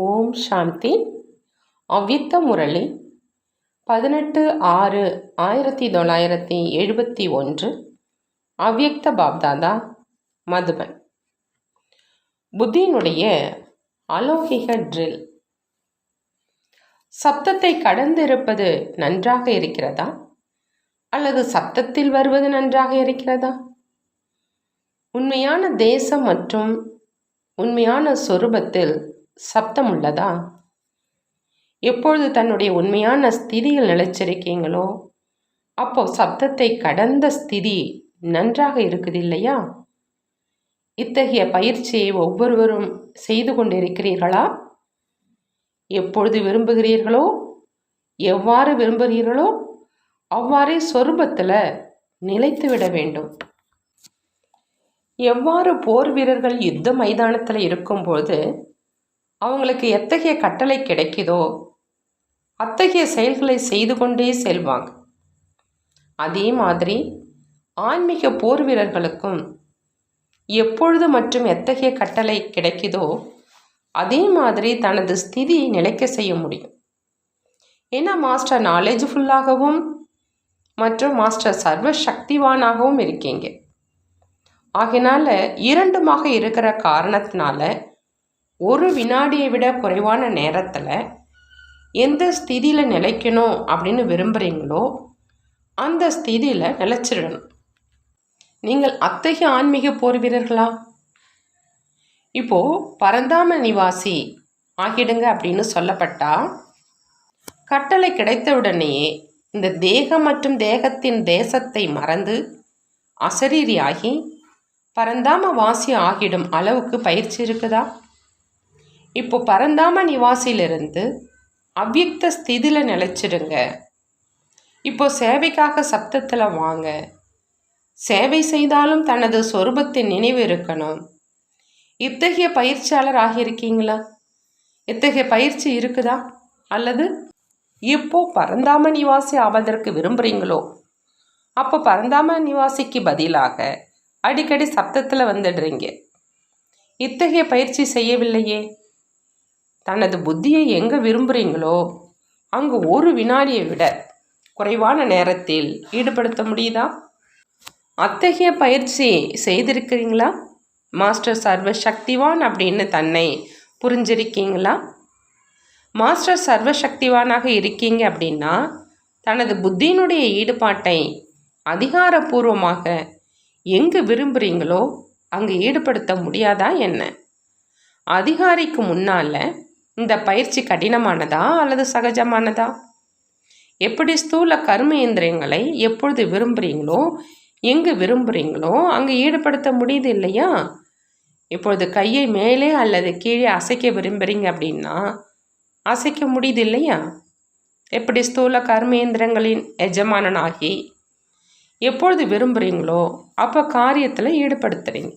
ஓம் சாந்தி. அவ்வித்த முரளி. பதினெட்டு ஆறு ஆயிரத்தி தொள்ளாயிரத்தி எழுபத்தி ஒன்று. அவ்யக்த பாப்தாதா மதுபன். புத்தியினுடைய அலௌகிக ட்ரில். சப்தத்தை கடந்திருப்பது நன்றாக இருக்கிறதா? அல்லது சப்தத்தில் வருவது நன்றாக இருக்கிறதா? உண்மையான தேசம் மற்றும் உண்மையான சொரூபத்தில் சப்தம் உள்ளதா எப்பொழுது தன்னுடைய உண்மையான ஸ்திதியில் நிலைச்சிருக்கீங்களோ அப்போ சப்தத்தை கடந்த ஸ்திதி நன்றாக இருக்குது இல்லையா இத்தகைய பயிற்சியை ஒவ்வொருவரும் செய்து கொண்டிருக்கிறீர்களா? எப்பொழுது விரும்புகிறீர்களோ எவ்வாறு விரும்புகிறீர்களோ அவ்வாறே சொரூபத்தில் நிலைத்து விட வேண்டும். எவ்வாறு போர் வீரர்கள் யுத்த மைதானத்தில் இருக்கும்போது அவங்களுக்கு எத்தகைய கட்டளை கிடைக்குதோ அத்தகைய செயல்களை செய்து கொண்டே செல்வாங்க. அதே மாதிரி ஆன்மீக போர் வீரர்களுக்கும் எப்பொழுது மற்றும் எத்தகைய கட்டளை கிடைக்குதோ அதே மாதிரி தனது ஸ்திதி நிலைக்க செய்ய முடியும். ஏன்னா மாஸ்டர் நாலேஜ்ஃபுல்லாகவும் மற்றும் மாஸ்டர் சர்வ சக்திவானாகவும் இருக்கீங்க. ஆகினால இரண்டுமாக இருக்கிற காரணத்தினால ஒரு வினாடியை விட குறைவான நேரத்தில் எந்த ஸ்திதியில் நிலைக்கணும் அப்படின்னு விரும்புகிறீங்களோ அந்த ஸ்திதியில் நிலச்சிடணும். நீங்கள் அத்தகைய ஆன்மீக போர் வீரர்களா? இப்போது பரந்தாம நிவாசி ஆகிடுங்க அப்படின்னு சொல்லப்பட்டால் கட்டளை கிடைத்தவுடனேயே இந்த தேகம் மற்றும் தேகத்தின் தேசத்தை மறந்து அசரீரியாகி பரந்தாம வாசி ஆகிடும் அளவுக்கு பயிற்சி இருக்குதா? இப்போ பரந்தாம நிவாசியிலிருந்து அவ்வியக்த ஸ்திதியில் நிலச்சிடுங்க. இப்போ சேவைக்காக சப்தத்தில் வாங்க. சேவை செய்தாலும் தனது சொரூபத்தின் நினைவு இருக்கணும். இத்தகைய பயிற்சியாளர் ஆகியிருக்கீங்களா? இத்தகைய பயிற்சி இருக்குதா? அல்லது இப்போ பரந்தாம நிவாசி ஆவதற்கு விரும்புகிறீங்களோ அப்போ பரந்தாம நிவாசிக்கு பதிலாக அடிக்கடி சப்தத்தில் வந்துடுறீங்க. இத்தகைய பயிற்சி செய்யவில்லையே. தனது புத்தியை எங்கே விரும்புகிறீங்களோ அங்கு ஒரு வினாடியை விட குறைவான நேரத்தில் ஈடுபடுத்த முடியுதா? அத்தகைய பயிற்சி செய்திருக்கிறீங்களா? மாஸ்டர் சர்வ சக்திவான் அப்படின்னு தன்னை புரிஞ்சிருக்கீங்களா? மாஸ்டர் சர்வ சக்திவானாக இருக்கீங்க அப்படின்னா தனது புத்தியினுடைய ஈடுபாட்டை அதிகாரப்பூர்வமாக எங்கு விரும்புகிறீங்களோ அங்கே ஈடுபடுத்த முடியாதா என்ன? அதிகாரிக்கு முன்னால் இந்த பயிற்சி கடினமானதா அல்லது சகஜமானதா? எப்படி ஸ்தூல கர்ம இயந்திரங்களை எப்பொழுது விரும்புகிறீங்களோ எங்கு விரும்புகிறீங்களோ அங்கே ஈடுபடுத்த முடியுது இல்லையா? இப்பொழுது கையை மேலே அல்லது கீழே அசைக்க விரும்புகிறீங்க அப்படின்னா அசைக்க முடியுது இல்லையா? எப்படி ஸ்தூல கர்மேந்திரங்களின் எஜமானனாகி எப்பொழுது விரும்புகிறீங்களோ அப்போ காரியத்தில் ஈடுபடுத்துகிறீங்க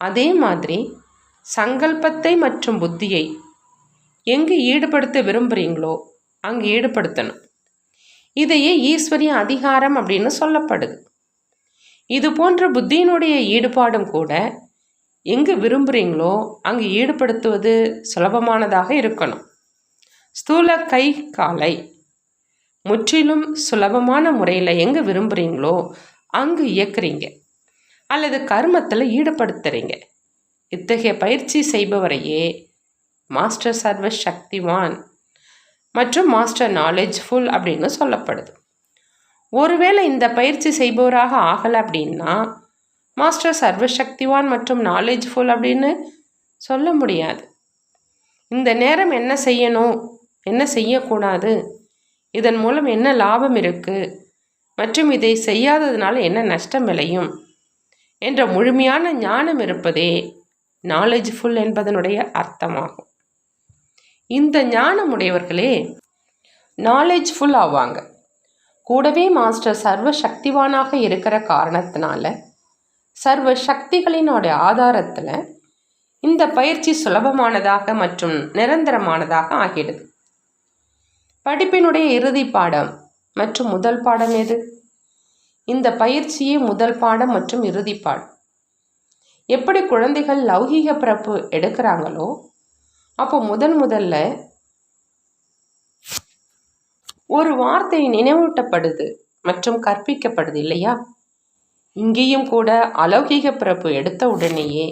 அதே மாதிரி சங்கல்பத்தை மற்றும் புத்தியை எங்கு ஈடுபடுத்த விரும்புகிறீங்களோ அங்கே ஈடுபடுத்தணும். இதையே ஈஸ்வரிய அதிகாரம் அப்படின்னு சொல்லப்படுது. இது போன்ற புத்தியினுடைய ஈடுபாடும் கூட எங்கு விரும்புகிறீங்களோ அங்கு ஈடுபடுத்துவது சுலபமானதாக இருக்கணும். ஸ்தூல கை காலை முற்றிலும் சுலபமான முறையில் எங்கே விரும்புகிறீங்களோ அங்கு இயக்குறீங்க. அல்லது கர்மத்தில் ஈடுபடுத்துகிறீங்க இத்தகைய பயிற்சி செய்பவரையே மாஸ்டர் சர்வ சக்திவான் மற்றும் மாஸ்டர் நாலேஜ் ஃபுல் அப்படின்னு சொல்லப்படுது. ஒருவேளை இந்த பயிற்சி செய்பவராக ஆகலை அப்படின்னா மாஸ்டர் சர்வசக்திவான் மற்றும் நாலேஜ் ஃபுல் அப்படின்னு சொல்ல முடியாது. இந்த நேரம் என்ன செய்யணும்? என்ன செய்யக்கூடாது? இதன் மூலம் என்ன லாபம் இருக்குது மற்றும் இதை செய்யாததுனால என்ன நஷ்டம் விளையும்? என்ற முழுமையான ஞானம் இருப்பதே நாலேஜ்ஃபுல் என்பதனுடைய அர்த்தமாகும். இந்த ஞானம் உடையவர்களே நாலேஜ்ஃபுல் ஆவாங்க. கூடவே மாஸ்டர் சர்வ சக்திவானாக இருக்கிற காரணத்தினால சர்வ சக்திகளினுடைய ஆதாரத்தில் இந்த பயிற்சி சுலபமானதாக மற்றும் நிரந்தரமானதாக ஆகிடுது. படிப்பினுடைய இறுதி பாடம் மற்றும் முதல் பாடம் எது? இந்த பயிற்சியே முதல் பாடம் மற்றும் இறுதி பாடம். எப்படி குழந்தைகள் லௌகீக பிறப்பு எடுக்கிறாங்களோ அப்போ முதன் முதல்ல ஒரு வார்த்தை நினைவூட்டப்படுது மற்றும் கற்பிக்கப்படுது இல்லையா? இங்கேயும் கூட அலௌகிக பிறப்பு எடுத்த உடனேயே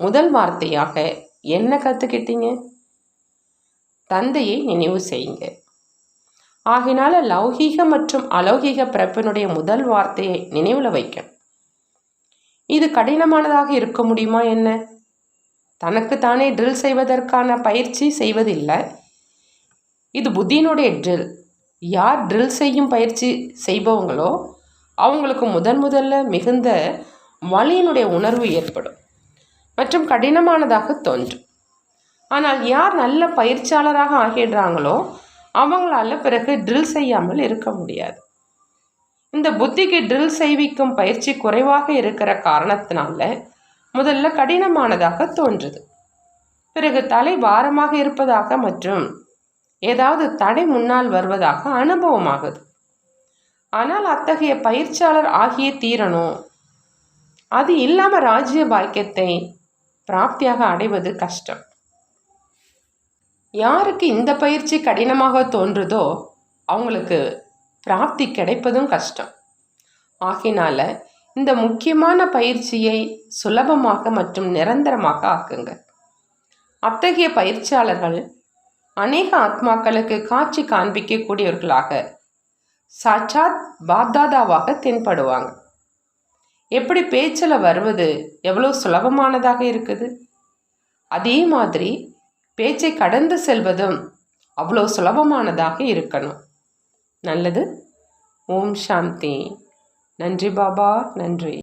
முதல் வார்த்தையாக என்ன கற்றுக்கிட்டீங்க தந்தையை நினைவு செய்யுங்க. ஆகினால லௌகீக மற்றும் அலௌகீக பிறப்பினுடைய முதல் வார்த்தையை நினைவில் வைக்கணும். இது கடினமானதாக இருக்க முடியுமா என்ன? தனக்குத்தானே ட்ரில் செய்வதற்கான பயிற்சி செய்வதில்லை. இது புத்தியினுடைய ட்ரில் யார் ட்ரில் செய்யும் பயிற்சி செய்பவங்களோ அவங்களுக்கு முதன் முதல்ல மிகுந்த வலியினுடைய உணர்வு ஏற்படும். மற்றும் கடினமானதாக தோன்றும். ஆனால் யார் நல்ல பயிற்சியாளராக ஆகிடுறாங்களோ அவங்களால பிறகு ட்ரில் செய்யாமல் இருக்க முடியாது. இந்த புத்திக்கு ட்ரில் செய்விக்கும் பயிற்சி குறைவாக இருக்கிற காரணத்தினால முதல்ல கடினமானதாக தோன்றுது. பிறகு தலை பாரமாக இருப்பதாக மற்றும் ஏதாவது தடை முன்னால் வருவதாக அனுபவமாகுது. ஆனால் அத்தகைய பயிற்சியாளர் ஆகிய தீரணும் அது இல்லாமல் ராஜ்ய பாக்கியத்தை பிராப்தியாக அடைவது கஷ்டம். யாருக்கு இந்த பயிற்சி கடினமாக தோன்றுதோ அவங்களுக்கு பிராப்தி கிடைப்பதும் கஷ்டம். ஆகினால இந்த முக்கியமான பயிற்சியை சுலபமாக மற்றும் நிரந்தரமாக ஆக்குங்க அத்தகைய பயிற்சியாளர்கள் அநேக ஆத்மாக்களுக்கு காட்சி காண்பிக்கக்கூடியவர்களாக சாட்சாத் பாப்தாதாவாக தென்படுவாங்க. எப்படி பேச்சில் வருவது எவ்வளோ சுலபமானதாக இருக்குது? அதே மாதிரி பேச்சை கடந்து செல்வதும் அவ்வளோ சுலபமானதாக இருக்கணும். நல்லது. ஓம் சாந்தி. நன்றி பாபா நன்றி.